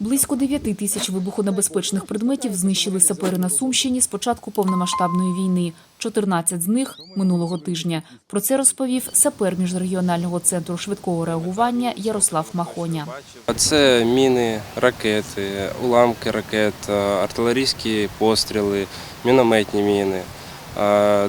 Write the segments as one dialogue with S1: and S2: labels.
S1: Близько 9 тисяч вибухонебезпечних предметів знищили сапери на Сумщині з початку повномасштабної війни. 14 з них минулого тижня. Про це розповів сапер міжрегіонального центру швидкого реагування Ярослав Махоня.
S2: Це міни, ракети, уламки ракет, е, артилерійські постріли, мінометні міни, е,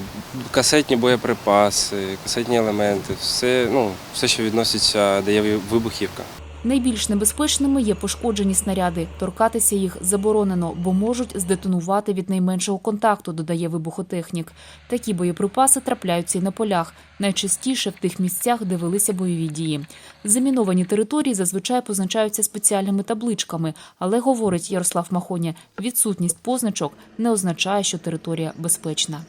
S2: касетні боєприпаси, касетні елементи, все, ну, все, що відноситься, де є вибухівка.
S1: Найбільш небезпечними є пошкоджені снаряди. Торкатися їх заборонено, бо можуть здетонувати від найменшого контакту, додає вибухотехнік. Такі боєприпаси трапляються й на полях, найчастіше в тих місцях, де велися бойові дії. Заміновані території зазвичай позначаються спеціальними табличками, але говорить Ярослав Махоня, відсутність позначок не означає, що територія безпечна.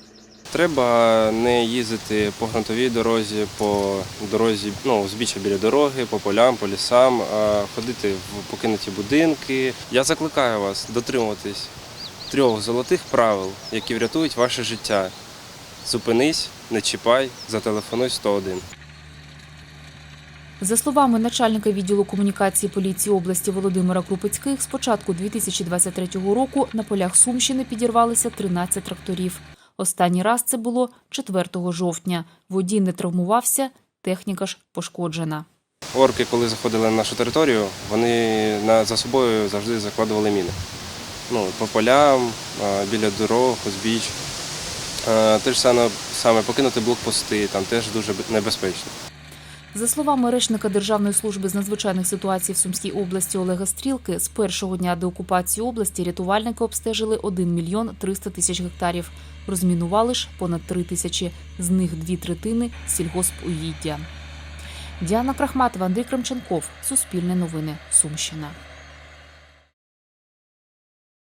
S2: Треба не їздити по ґрунтовій дорозі, по дорозі, ну, збіччя біля дороги, по полям, по лісам, а ходити в покинуті будинки. Я закликаю вас дотримуватись трьох золотих правил, які врятують ваше життя. Зупинись, не чіпай, зателефонуй 101.
S1: За словами начальника відділу комунікації поліції області Володимира Крупецьких, з початку 2023 року на полях Сумщини підірвалися 13 тракторів. Останній раз це було 4 жовтня. Водій не травмувався, техніка ж пошкоджена.
S2: Орки, коли заходили на нашу територію, вони за собою завжди закладували міни. Ну, по полям, біля дорог, узбіч. Те ж саме покинути блокпости, там теж дуже небезпечно.
S1: За словами речника Державної служби з надзвичайних ситуацій в Сумській області Олега Стрілки, з першого дня деокупації області рятувальники обстежили 1 мільйон 300 тисяч гектарів. Розмінували ж понад 3 тисячі, з них дві третини сільгоспугіддя. Діана Крахматова, Андрій Кремченков. Суспільне новини. Сумщина.